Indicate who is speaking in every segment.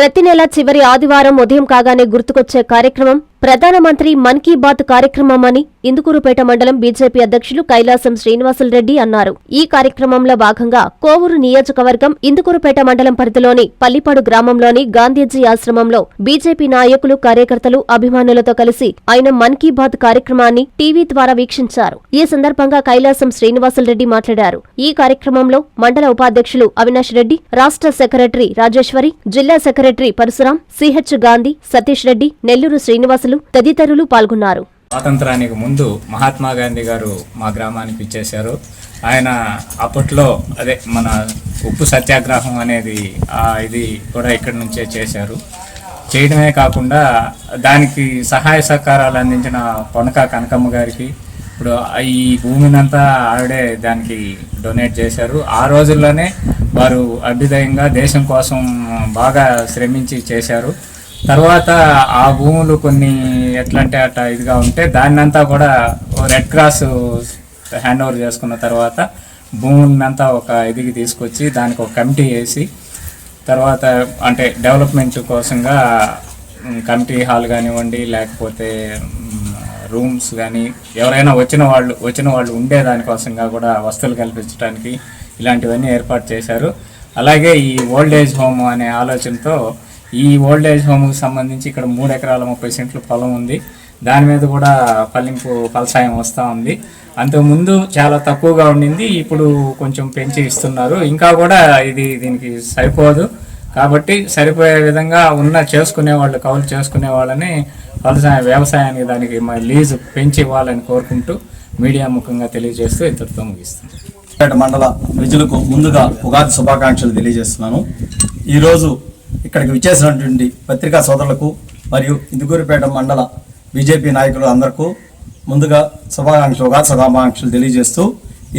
Speaker 1: ప్రతి నెల చివరి ఆదివారం ఉదయం కాగానే గుర్తుకొచ్చే కార్యక్రమం ప్రధానమంత్రి మన్ కీ బాత్ కార్యక్రమం అని ఇందుకూరుపేట మండలం బీజేపీ అధ్యక్షులు కైలాసం శ్రీనివాసులరెడ్డి అన్నారు. ఈ కార్యక్రమంలో భాగంగా కోవూరు నియోజకవర్గం ఇందుకూరుపేట మండలం పరిధిలోని పల్లిపాడు గ్రామంలోని గాంధీజీ ఆశ్రమంలో బీజేపీ నాయకులు కార్యకర్తలు అభిమానులతో కలిసి ఆయన మన్ కీ బాత్ కార్యక్రమాన్ని టీవీ ద్వారా వీక్షించారు. ఈ సందర్భంగా కైలాసం శ్రీనివాసులరెడ్డి మాట్లాడారు. ఈ కార్యక్రమంలో మండల ఉపాధ్యక్షులు అవినాష్ రెడ్డి రాష్ట్ర సెక్రటరీ రాజేశ్వరి జిల్లా సెక్రటరీ పరశురాం సిహెచ్ గాంధీ సతీష్ రెడ్డి నెల్లూరు శ్రీనివాసులు తదితరులు పాల్గొన్నారు.
Speaker 2: స్వాతంత్రానికి ముందు మహాత్మా గాంధీ గారు మా గ్రామానికి ఇచ్చేశారు ఆయన అప్పట్లో అదే మన ఉప్పు సత్యాగ్రహం అనేది ఆ ఇది కూడా ఇక్కడి నుంచే చేశారు. చేయడమే కాకుండా దానికి సహాయ సహకారాలు అందించిన పొనక కనకమ్మ గారికి ఇప్పుడు ఈ భూమినంతా ఆవిడే దానికి డొనేట్ చేశారు. ఆ రోజుల్లోనే వారు అభ్యుదయంగా దేశం కోసం బాగా శ్రమించి చేశారు. తర్వాత ఆ భూములు కొన్ని ఎట్లంటే అట్ట ఇదిగా ఉంటే దాన్నంతా కూడా రెడ్ క్రాస్ హ్యాండ్ ఓవర్ చేసుకున్న తర్వాత భూములంతా ఒక ఇదికి తీసుకొచ్చి దానికి ఒక కమిటీ వేసి తర్వాత అంటే డెవలప్మెంట్ కోసంగా కమిటీ హాల్ కానివ్వండి లేకపోతే రూమ్స్ కానీ ఎవరైనా వచ్చిన వాళ్ళు వచ్చిన వాళ్ళు ఉండే దానికోసంగా కూడా వసతులు కల్పించడానికి ఇలాంటివన్నీ ఏర్పాటు చేశారు. అలాగే ఈ ఓల్డ్ ఏజ్ హోమ్ అనే ఆలోచనతో ఈ ఓల్డ్ ఏజ్ హోమ్కి సంబంధించి ఇక్కడ మూడు ఎకరాల ముప్పై సెంట్లు పొలం ఉంది. దాని మీద కూడా పల్లింపు ఫలసాయం వస్తూ ఉంది. అంతకుముందు చాలా తక్కువగా ఉండింది ఇప్పుడు కొంచెం పెంచి ఇస్తున్నారు. ఇంకా కూడా ఇది దీనికి సరిపోదు. కాబట్టి సరిపోయే విధంగా ఉన్న చేసుకునే వాళ్ళు కౌలు చేసుకునే వాళ్ళని వ్యవసాయ వ్యవసాయానికి దానికి మా లీజు పెంచి ఇవ్వాలని కోరుకుంటూ మీడియా ముఖంగా తెలియజేస్తూ ఇంతటితో
Speaker 3: ముగిస్తాను మండల ప్రజలకు ముందుగా ఉగాది శుభాకాంక్షలు తెలియజేస్తున్నాను. ఈరోజు ఇక్కడికి విచ్చేసినటువంటి పత్రికా సోదరులకు మరియు ఇందుకూరుపేట మండల బీజేపీ నాయకులు అందరికీ ముందుగా శుభాకాంక్షలు శుభాకాంక్షలు తెలియజేస్తూ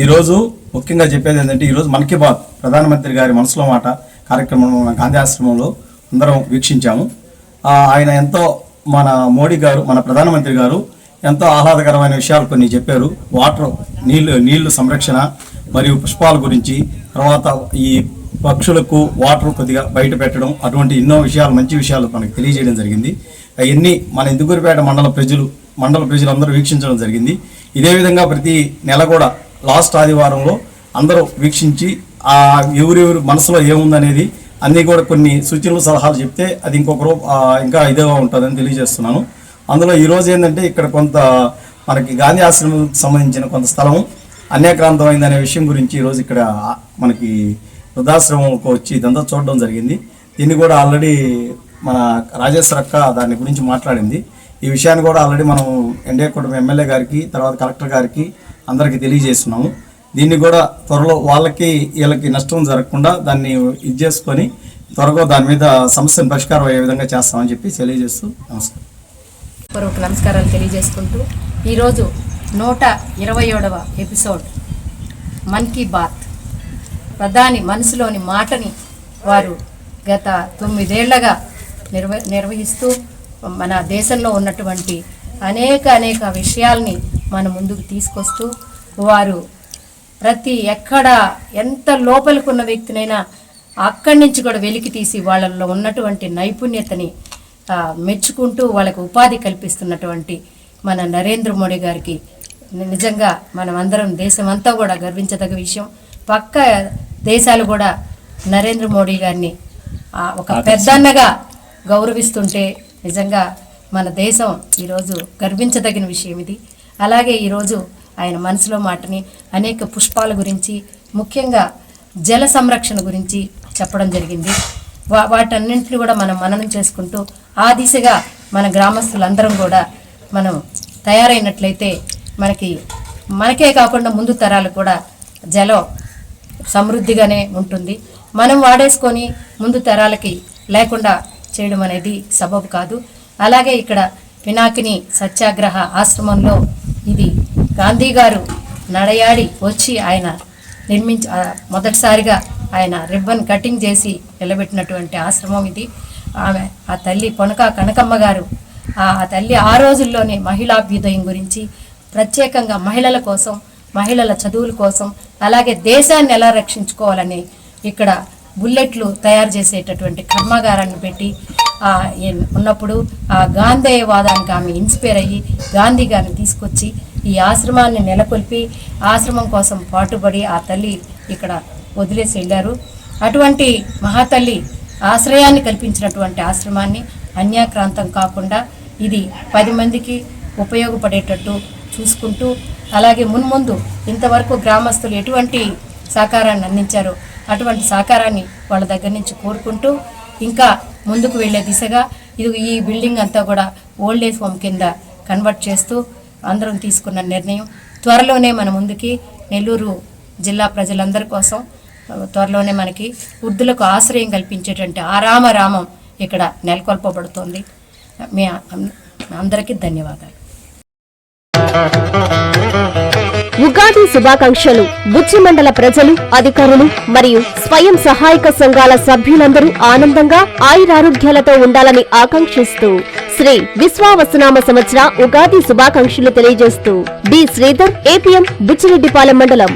Speaker 3: ఈరోజు ముఖ్యంగా చెప్పేది ఏంటంటే ఈరోజు మన్ కీ బాత్ ప్రధానమంత్రి గారి మనసులో మాట కార్యక్రమంలో మన గాంధీ ఆశ్రమంలో అందరం వీక్షించాము. ఆయన ఎంతో మన మోడీ గారు మన ప్రధానమంత్రి గారు ఎంతో ఆహ్లాదకరమైన విషయాలు కొన్ని చెప్పారు. వాటర్ నీళ్ళు నీళ్ళు సంరక్షణ మరియు పుష్పాల గురించి తర్వాత ఈ పక్షులకు వాటర్ కొద్దిగా బయట పెట్టడం అటువంటి ఎన్నో విషయాలు మంచి విషయాలు మనకు తెలియజేయడం జరిగింది. అవన్నీ మన ఇందుకూరిపేట మండల ప్రజలు మండల ప్రజలందరూ వీక్షించడం జరిగింది. ఇదే విధంగా ప్రతి నెల కూడా లాస్ట్ ఆదివారంలో అందరూ వీక్షించి ఆ ఎవరెవరు మనసులో ఏముందనేది అన్నీ కూడా కొన్ని సూచనలు సలహాలు చెప్తే అది ఇంకొకరు ఆ, ఇంకా ఇదిగా ఉంటుందని తెలియజేస్తున్నాను. అందులో ఈరోజు ఏంటంటే ఇక్కడ కొంత మనకి గాంధీ ఆశ్రమం సంబంధించిన కొంత స్థలం అన్యాక్రాంతమైందనే అనే విషయం గురించి ఈరోజు ఇక్కడ మనకి వృద్ధాశ్రమంకి వచ్చి ఇదంతా చూడడం జరిగింది. దీన్ని కూడా ఆల్రెడీ మన రాజేశ్వర అక్క దాని గురించి మాట్లాడింది. ఈ విషయాన్ని కూడా ఆల్రెడీ మనం ఎన్డీఏ కుటుంబ ఎమ్మెల్యే గారికి తర్వాత కలెక్టర్ గారికి అందరికీ తెలియజేస్తున్నాము. దీన్ని కూడా త్వరలో వాళ్ళకి వీళ్ళకి నష్టం జరగకుండా దాన్ని ఇది చేసుకొని త్వరగా దాని మీద సమస్యను పరిష్కారం అయ్యే విధంగా చేస్తామని చెప్పి తెలియజేస్తూ నమస్కారం.
Speaker 4: పూర్వక నమస్కారాలు తెలియజేసుకుంటూ ఈరోజు నూట ఇరవై ఏడవ ఎపిసోడ్ మన్ కీ బాత్. ప్రధాని మనసులోని మాటని వారు గత తొమ్మిదేళ్ళగా నిర్వ నిర్వహిస్తూ మన దేశంలో ఉన్నటువంటి అనేక అనేక విషయాల్ని మన ముందుకు తీసుకొస్తూ వారు ప్రతి ఎక్కడ ఎంత లోపలికున్న వ్యక్తినైనా అక్కడి నుంచి కూడా వెలికి తీసి వాళ్ళల్లో ఉన్నటువంటి నైపుణ్యతని మెచ్చుకుంటూ వాళ్ళకు ఉపాధి కల్పిస్తున్నటువంటి మన నరేంద్ర మోడీ గారికి నిజంగా మనం అందరం దేశం అంతా కూడా గర్వించదగ్గ విషయం. పక్క దేశాలు కూడా నరేంద్ర మోడీ గారిని ఒక పెద్దన్నగా గౌరవిస్తుంటే నిజంగా మన దేశం ఈరోజు గర్వించదగిన విషయం ఇది. అలాగే ఈరోజు ఆయన మనసులో మాటని అనేక పుష్పాల గురించి ముఖ్యంగా జల సంరక్షణ గురించి చెప్పడం జరిగింది. వా వాటన్నింటిని కూడా మనం మననం చేసుకుంటూ ఆ దిశగా మన గ్రామస్తులందరం కూడా మనం తయారైనట్లయితే మనకి మనకే కాకుండా ముందు తరాలు కూడా జలం సమృద్ధిగానే ఉంటుంది. మనం వాడేసుకొని ముందు తరాలకి లేకుండా చేయడం అనేది సబబు కాదు. అలాగే ఇక్కడ పినాకిని సత్యాగ్రహ ఆశ్రమంలో ఇది గాంధీ గారు నడయాడి వచ్చి ఆయన నిర్మించి మొదటిసారిగా ఆయన రిబ్బన్ కటింగ్ చేసి నిలబెట్టినటువంటి ఆశ్రమం ఇది. ఆమె ఆ తల్లి పొనక కనకమ్మ గారు ఆ ఆ తల్లి ఆ రోజుల్లోనే మహిళాభ్యుదయం గురించి ప్రత్యేకంగా మహిళల కోసం మహిళల చదువుల కోసం అలాగే దేశాన్ని ఎలా రక్షించుకోవాలని ఇక్కడ బుల్లెట్లు తయారు చేసేటటువంటి కర్మాగారాన్ని పెట్టి ఉన్నప్పుడు ఆ గాంధేయవాదానికి ఆమె ఇన్స్పైర్ అయ్యి గాంధీ గారిని తీసుకొచ్చి ఈ ఆశ్రమాన్ని నెలకొల్పి ఆశ్రమం కోసం పాటుపడి ఆ తల్లి ఇక్కడ వదిలేసి వెళ్ళారు. అటువంటి మహాతల్లి ఆశ్రయాన్ని కల్పించినటువంటి ఆశ్రమాన్ని అన్యాక్రాంతం కాకుండా ఇది పది మందికి ఉపయోగపడేటట్టు చూసుకుంటూ అలాగే మున్ముందు ఇంతవరకు గ్రామస్తులు ఎటువంటి సహకారాన్ని అందించారో అటువంటి సహకారాన్ని వాళ్ళ దగ్గర నుంచి కోరుకుంటూ ఇంకా ముందుకు వెళ్ళే దిశగా ఇది ఈ బిల్డింగ్ అంతా కూడా ఓల్డ్ ఏజ్ హోమ్ కింద కన్వర్ట్ చేస్తూ అందరం తీసుకున్న నిర్ణయం. త్వరలోనే మన ముందుకి నెల్లూరు జిల్లా ప్రజలందరి కోసం త్వరలోనే మనకి వృద్ధులకు ఆశ్రయం కల్పించేటువంటి ఆరామరామం ఇక్కడ నెలకొల్పబడుతోంది. మీ అందరికీ ధన్యవాదాలు.
Speaker 1: ఉగాది శుభాకాంక్షలు. బుచ్చి మండల ప్రజలు అధికారులు మరియు స్వయం సహాయక సంఘాల సభ్యులందరూ ఆనందంగా ఆయురారోగ్యాలతో ఉండాలని ఆకాంక్షిస్తూ శ్రీ విశ్వావసనామ సంవత్సర ఉగాది శుభాకాంక్షలు తెలియజేస్తూ డి శ్రీధర్ ఏపీఎం బుచ్చిరెడ్డిపాలెం మండలం.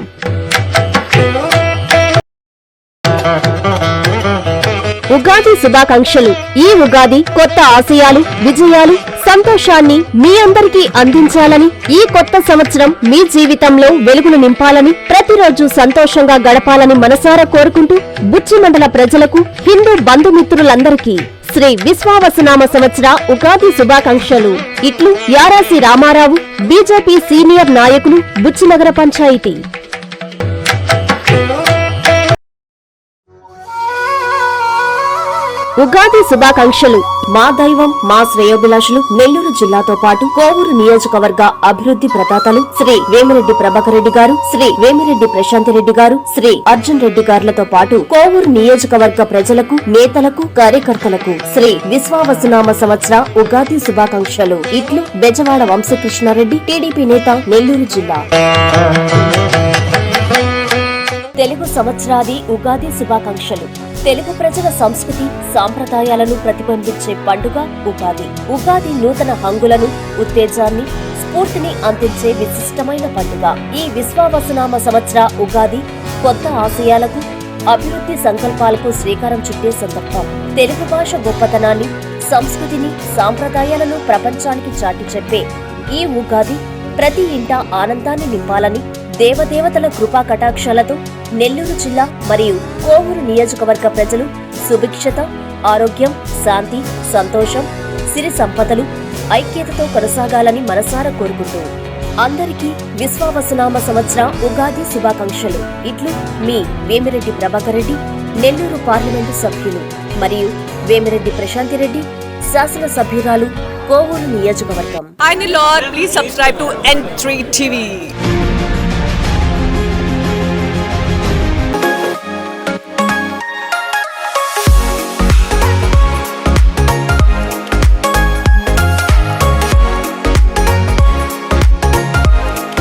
Speaker 1: ఉగాది శుభాకాంక్షలు. ఈ ఉగాది కొత్త ఆశయాలు విజయాలు సంతోషాన్ని మీ అందరికీ అందించాలని ఈ కొత్త సంవత్సరం మీ జీవితంలో వెలుగులు నింపాలని ప్రతిరోజు సంతోషంగా గడపాలని మనసారా కోరుకుంటూ బుచ్చి మండల ప్రజలకు హిందూ బంధుమిత్రులందరికీ శ్రీ విశ్వావసనామ సంవత్సర ఉగాది శుభాకాంక్షలు. ఇట్లు యారాసి రామారావు బీజేపీ సీనియర్ నాయకులు బుచ్చినగర పంచాయతీ. ఉగాది శుభాకాంక్షలు. మా దైవం మా శ్రేయోభిలాషులు నెల్లూరు జిల్లాతో పాటు కోవూరు నియోజకవర్గ అభివృద్ధి ప్రదాతలు శ్రీ వేమిరెడ్డి ప్రభాకర్ రెడ్డి గారు శ్రీ వేమిరెడ్డి ప్రశాంత్ రెడ్డి గారు శ్రీ అర్జున్ రెడ్డి గారులతో పాటు కోవూరు నియోజకవర్గ ప్రజలకు నేతలకు కార్యకర్తలకు శ్రీ విశ్వావసునామ సంవత్సర ఉగాది శుభాకాంక్షలు. ఇట్లు బెజవాడ వంశకృష్ణారెడ్డి టీడీపీ నేత నెల్లూరు జిల్లా. తెలుగు సంవత్సరాది ఉగాది శుభాకాంక్షలు. తెలుగు ప్రజల సంస్కృతి సాంప్రదాయాలను ప్రతిబింబించే పండుగ ఉగాది. ఉగాది నూతన హంగులను ఉత్తేజాన్ని స్ఫూర్తిని అందించే విశిష్టమైన పండుగ. ఈ విశ్వావసనామ సంవత్సర ఉగాది కొత్త ఆశయాలకు అభివృద్ధి సంకల్పాలకు శ్రీకారం చుట్టే సందర్భం. తెలుగు భాష గొప్పతనాన్ని సంస్కృతిని సాంప్రదాయాలను ప్రపంచానికి చాటి చెప్పే ఈ ఉగాది ప్రతి ఇంట ఆనందాన్ని నింపాలని దేవదేవతల కృపా కటాక్షాలతో నెల్లూరు జిల్లా మరియు కోవూరు నియోజకవర్గ ప్రజలు సుభిక్షత ఆరోగ్యం శాంతి సంతోషం సిరి సంపదలు ఐక్యతతో కొనసాగాలని మనసారా కోరుకుంటూ అందరికీ విశ్వావసనామ సంవత్సర ఉగాది శుభాకాంక్షలు. ఇట్లు మీ వేమిరెడ్డి ప్రభాకర్ రెడ్డి నెల్లూరు పార్లమెంటు సభ్యులు మరియు వేమిరెడ్డి ప్రశాంతిరెడ్డి శాసన సభ్యురాలు కోవూరు నియోజకవర్గం.
Speaker 5: Hi Nilor, please subscribe to N3